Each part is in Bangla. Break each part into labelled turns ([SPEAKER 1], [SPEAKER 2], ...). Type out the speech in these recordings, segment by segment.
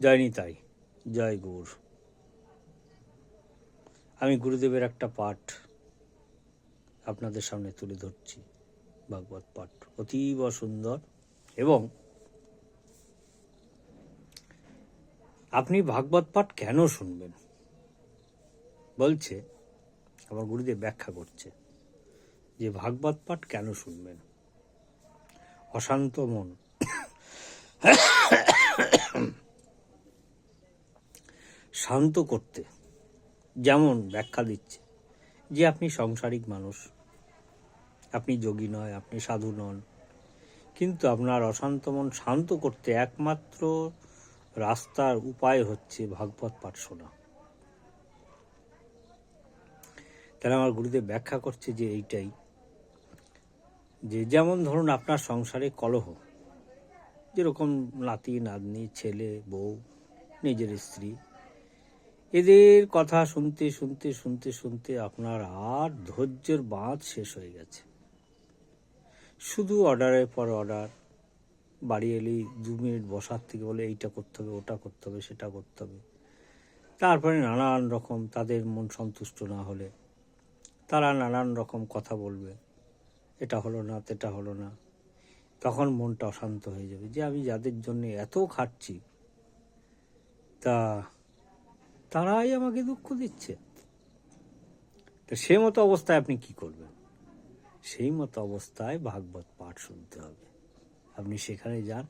[SPEAKER 1] জয় নিতাই জয় গৌর। আমি গুরুদেবের একটা পাঠ আপনাদের সামনে তুলে ধরছি, ভাগবত পাঠ। অতীব সুন্দর এবং আপনি ভাগবত পাঠ কেন শুনবেন? বলছে, আমার গুরুদেব ব্যাখ্যা করছে যে ভাগবত পাঠ কেন শুনবেন? অশান্ত মন। শান্ত করতে। যেমন ব্যাখ্যা দিচ্ছে যে আপনি সংসারিক মানুষ। আপনি যোগী নয়, আপনি সাধু নন। কিন্তু আপনার অশান্ত মন শান্ত করতে একমাত্র রাস্তার উপায় হচ্ছে ভাগবত পাঠ শোনা। তাহলে আমার গুরুদেব ব্যাখ্যা করছে যে এইটাই। যে যেমন ধরুন আপনার সংসারে কলহ, যেরকম নাতি, নাতনি, ছেলে, বউ, নিজের স্ত্রী এদের কথা শুনতে শুনতে শুনতে শুনতে আপনার আর ধৈর্যের বাঁধ শেষ হয়ে গেছে। শুধু অর্ডারের পর অর্ডার, বাড়ি এলেই দু মিনিট বসার থেকে বলে এইটা করতে হবে, ওটা করতে হবে, সেটা করতে হবে। তারপরে নানান রকম তাদের মন সন্তুষ্ট না হলে তারা নানান রকম কথা বলবে, এটা হলো না, তেটা হলো না। তখন মনটা অশান্ত হয়ে যাবে যে আমি যাদের জন্য এত খাটছি, তা তারাই আমাকে দুঃখ দিচ্ছে। তো সে মতো অবস্থায় আপনি কি করবেন? সেই মতো অবস্থায় ভাগবত পাঠ শুনতে হবে। আপনি সেখানে যান,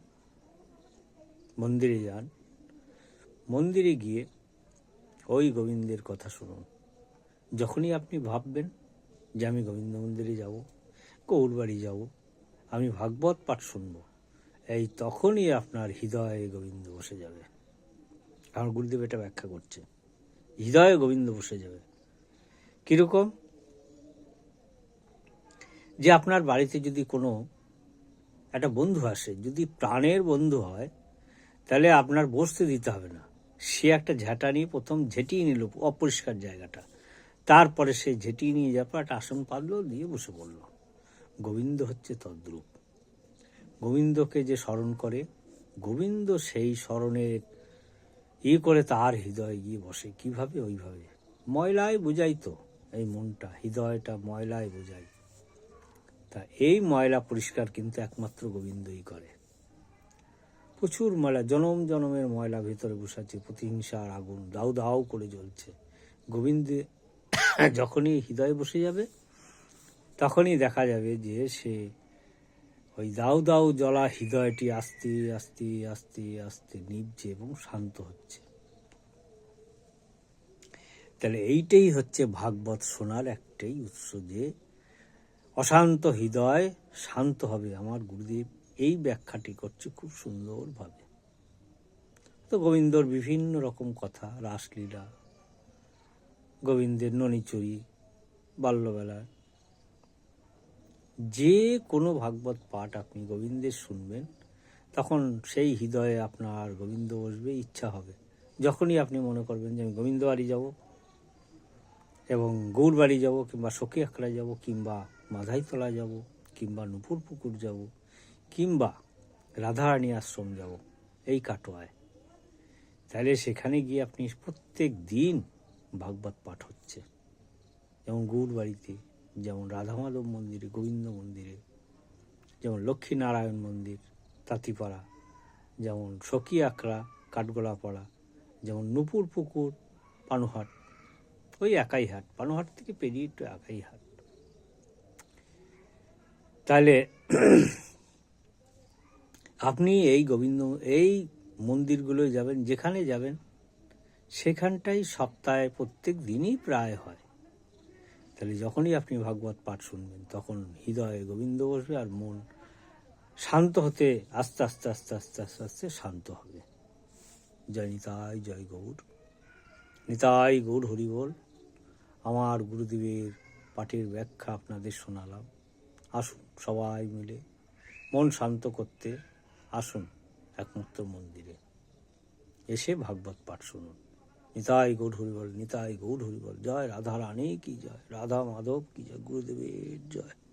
[SPEAKER 1] মন্দিরে যান। মন্দিরে গিয়ে ওই গোবিন্দের কথা শুনুন। যখনই আপনি ভাববেন যে আমি গোবিন্দ মন্দিরে যাব, গৌরবাড়ি যাব, আমি ভাগবত পাঠ শুনব, এই তখনই আপনার হৃদয়ে গোবিন্দ বসে যাবে। আমার গুরুদেব এটা ব্যাখ্যা করছে। হৃদয়ে গোবিন্দ বসে যাবে। কীরকম? যে আপনার বাড়িতে যদি কোনো একটা বন্ধু আসে, যদি প্রাণের বন্ধু হয়, তাহলে আপনার বসতে দিতে হবে না। সে একটা ঝাঁটা নিয়ে প্রথম ঝেঁটিয়ে নিল অপরিষ্কার জায়গাটা। তারপরে সে ঝেঁটিয়ে নিয়ে যাওয়ার একটা আসন পাতলো দিয়ে বসে পড়ল। গোবিন্দ হচ্ছে তদ্রূপ। গোবিন্দকে যে স্মরণ করে, গোবিন্দ সেই স্মরণের ই করে তার হৃদয়ে গিয়ে বসে। কীভাবে? ওইভাবে। ময়লায় বোঝাই তো এই মনটা, হৃদয়টা ময়লায় বোঝাই। তা এই ময়লা পরিষ্কার কিন্তু একমাত্র গোবিন্দই করে। প্রচুর ময়লা, জনম জনমের ময়লা ভেতরে বসাচ্ছে প্রতিহিংসার আগুন, দাউ দাউ করে জ্বলছে। গোবিন্দে যখনই হৃদয়ে বসে যাবে, তখনই দেখা যাবে যে সে ওই দাউ দাউ জলা হৃদয়টি আস্তে আস্তে আস্তে আস্তে নিভছে এবং শান্ত হচ্ছে। তাহলে এইটাই হচ্ছে ভাগবত শোনার একটাই উৎস যে অশান্ত হৃদয় শান্ত হবে আমার গুরুদেব। এই ব্যাখ্যাটি করছে খুব সুন্দরভাবে। তো গোবিন্দর বিভিন্ন রকম কথা, রাসলীলা, গোবিন্দের ননিচুরি, বাল্যবেলায়। যে কোনো ভাগবত পাঠ আপনি গোবিন্দের শুনবেন, তখন সেই হৃদয়ে আপনার গোবিন্দ বসবে, ইচ্ছা হবে। যখনই আপনি মনে করবেন যে আমি গোবিন্দ বাড়ি যাব, এবং গৌর বাড়ি যাব, কিংবা সখী আখড়া যাব, কিংবা মাধাইতলা যাব, কিংবা নুপুর পুকুর যাব, কিংবা রাধারানী আশ্রম যাব, এই কাটোয়ায়। তাহলে সেখানে গিয়ে আপনি প্রত্যেক দিন ভাগবত পাঠ হচ্ছে যেমন গৌর বাড়িতে যেমন রাধা মাধব মন্দিরে, গোবিন্দ মন্দিরে, যেমন লক্ষ্মীনারায়ণ মন্দির, তাঁতিপাড়া, যেমন সখী আখড়া কাঠগোলাপাড়া, যেমন নুপুর পুকুর, পানুহাট, ওই একাই হাট। পানুহাট থেকে পেরিয়ে একটু একাই হাট। তাহলে আপনি এই গোবিন্দ, এই মন্দিরগুলোয় যাবেন, যেখানে যাবেন, সেখানটাই সপ্তাহে প্রত্যেক দিনই প্রায় হয়। তাহলে যখনই আপনি ভাগবত পাঠ শুনবেন, তখন হৃদয়ে গোবিন্দ বসবে আর মন শান্ত হতে আস্তে আস্তে আস্তে আস্তে আস্তে আস্তে শান্ত হবে। জয় নিতাই, জয় গৌর। নিতাই গৌর হরিবোল আমার গুরুদেবের পাঠের ব্যাখ্যা আপনাদের শোনালাম। আসুন সবাই মিলে মন শান্ত করতে আসুন একমাত্র মন্দিরে। এসে ভাগবত পাঠ শুনুন। নিতাই গৌর হরিবল, নিতাই গৌর হরিবল। জয় রাধা রানী কি জয়? রাধা মাধব কি জয়? গুরুদেবের জয়।